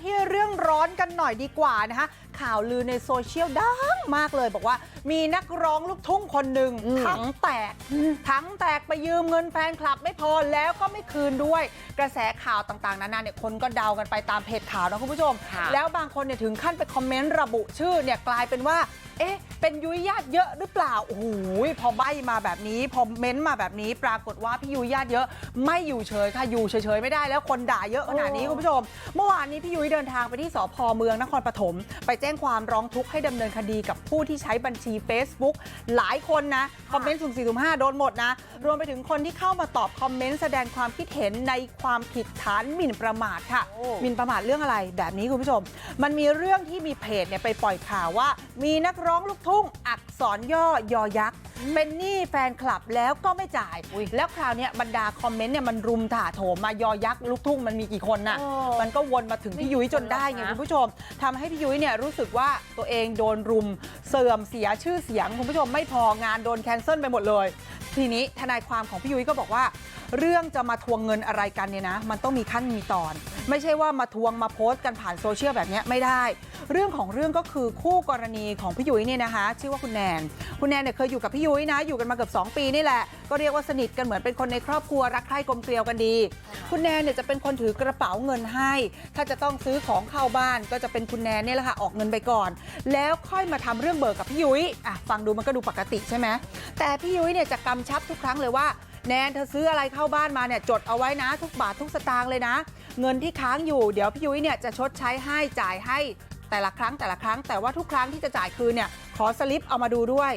ที่เรื่อง ร้อนกันหน่อยดีกว่านะคะข่าวลือในโซเชียลดังมากเลยบอกว่า มีนักร้องลูกทุ่งคนหนึ่งอืมถังแตกถังแตกไปยืมเงินแฟนคลับไม่พอแล้วก็ไม่คืนด้วย กระแสข่าวต่างๆนานาเนี่ยคนก็เดากันไปตามเพจข่าวนะคุณผู้ชมค่ะแล้วบางคนเนี่ยถึงขั้นไปคอมเมนต์ระบุชื่อเนี่ยกลายเป็นว่าเอ๊ะ เป็นยุ้ยญาติเยอะหรือเปล่า โอ้โห พอใบมาแบบนี้ พอเม้นต์มาแบบนี้ ปรากฏว่าพี่ยุ้ยญาติเยอะไม่อยู่เฉยค่ะ อยู่เฉยๆไม่ได้แล้วคนด่าเยอะขนาดนี้โอ้คุณผู้ชม เมื่อวานนี้พี่ยุ้ยเดินทางไปที่สพเมืองนครปฐมไปแจ้งความร้องทุกข์ให้ดำเนินคดีกับผู้ที่ใช้บัญชี Facebook หลายคนนะ คอมเมนต์สุ่มสี่สุ่มห้าโดนหมดนะ รวมไปถึงคนที่เข้ามาตอบคอมเมนต์แสดงความคิดเห็นในความผิดฐานหมิ่นประมาทค่ะโอ้หมิ่นประมาทเรื่องอะไรแบบนี้คุณผู้ชม มันมีเรื่องที่มีเพจเนี่ยไปปล่อยข่าวว่า มีนักร้องลูกทุ่งอักษรย่อยอยักษ์เป็นหนี้แฟนคลับแล้วก็ไม่จ่าย แล้วคราวเนี้ยบรรดาคอมเมนต์เนี่ยมันรุมถาโถมมายอยักษ์ลูกทุ่งมันมีกี่คนน่ะโอ้มันก็วนมาถึงพี่ยุ้ยจนได้ไงไม่กี่คนหรอกนะคุณผู้ชมทำให้พี่ยุ้ยเนี่ยรู้สึกว่าตัวเองโดนรุมเสื่อมเสียชื่อเสียงคุณผู้ชมไม่พองานโดนแคนเซิลไปหมดเลย ทีนี้ทนายความของพี่ยุ้ยก็บอกว่า เรื่องจะมาทวงเงินอะไรกันเนี่ยนะ มันต้องมีขั้นมีตอน ไม่ใช่ว่ามาทวงมาโพสต์กันผ่านโซเชียลแบบเนี้ยไม่ได้ เรื่องของเรื่องก็คือคู่กรณีของพี่ยุ้ยเนี่ยนะคะ ชื่อว่าคุณแนน คุณแนนเนี่ยเคยอยู่กับพี่ยุ้ยนะอยู่กันมาเกือบ2 ปีนี่แหละ ก็เรียกว่าสนิทกันเหมือนเป็นคนในครอบครัวรักใคร่กลมเกลียวกันดี คุณแนนเนี่ยจะเป็นคนถือกระเป๋าเงินให้ ถ้าจะต้องซื้อของเข้าบ้านก็จะเป็นคุณแนนเนี่ยแหละค่ะออกเงินไปก่อน แล้วค่อยมาทำเรื่องเบิกกับพี่ยุ้ยอะฟังดูมันก็ดูปกติใช่ไหมแต่พี่ยุ้ยเนี่ยจะกำชับทุกครั้งเลยว่าแนนเธอซื้ออะไรเข้าบ้านมาเนี่ยจดเอาไว้นะทุกบาททุกสตางค์เลยนะ เงินที่ค้างอยู่เดี๋ยวพี่ยุ้ยเนี่ยจะชดใช้ให้จ่ายให้แต่ละครั้งแต่ละครั้งแต่ว่าทุกครั้งที่จะจ่ายคืนเนี่ย ขอสลิปเอามาดูด้วย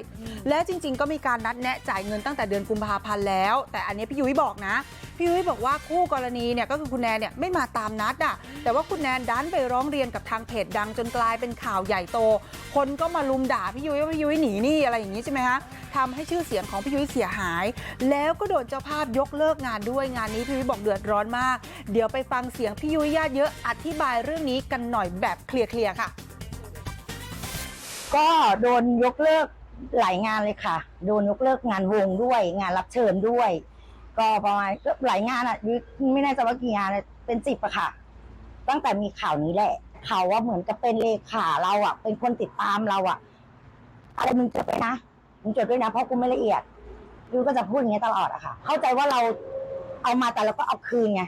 และจริง ๆ ก็มีการนัดแนะจ่ายเงินตั้งแต่เดือนกุมภาพันธ์แล้ว แต่อันนี้พี่ยุ้ยบอกนะ พี่ยุ้ยบอกว่าคู่กรณีเนี่ยก็คือคุณแนนเนี่ยไม่มาตามนัดอะแต่ว่าคุณแนนดันไปร้องเรียนกับทางเพจดังจนกลายเป็นข่าวใหญ่โต คนก็มาลุมด่าพี่ยุ้ยว่าพี่ยุ้ยหนีหนี้อะไรอย่างนี้ใช่ไหมฮะทำให้ชื่อเสียงของพี่ยุ้ยเสียหาย แล้วก็โดนเจ้าภาพยกเลิกงานด้วยงานนี้พี่ยุ้ยบอกเดือดร้อนมาก เดี๋ยวไปฟังเสียงพี่ยุ้ยญาติเยอะอธิบายเรื่องนี้กันหน่อยแบบเคลียร์ๆค่ะ ก็โดนยกเลิกหลายงานเลยค่ะ โดนยกเลิกงานวงด้วย งานรับเชิญด้วย ก็ประมาณก็หลายงานอะยุ้ยไม่แน่ใจว่ากี่งานเป็นสิบอะค่ะ ตั้งแต่มีข่าวนี้แหละข่าวว่าเหมือนกับเป็นเลขาเราอะ เป็นคนติดตามเราอะ อะไรมึงจดด้วยนะมึงจดด้วยนะเพราะกูไม่ละเอียดยุ้ยก็จะพูดอย่างเงี้ยตลอดอะค่ะ เข้าใจว่าเราเอามาแต่เราก็เอาคืนไง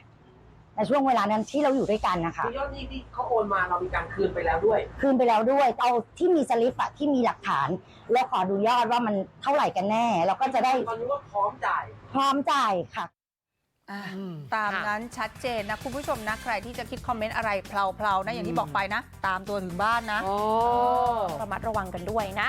ในช่วงเวลานั้นที่เราอยู่ด้วยกันนะคะคือยอดหนี้ที่เขาโอนมาเรามีการคืนไปแล้วด้วย คืนไปแล้วด้วยเอาที่มีสลิปอะที่มีหลักฐาน แล้วขอดูยอดว่ามันเท่าไหร่กันแน่แล้วก็จะได้ตอนนี้ว่าพร้อมจ่าย พร้อมจ่ายค่ะอะอืมตามค่ะนั้นชัดเจนนะ คุณผู้ชมนะ ใครที่จะคิดคอมเมนต์อะไรเพลาๆนะอย่างที่บอกไปนะ ตามตัวถึงบ้านนะโอ้ระมัดระวังกันด้วยนะ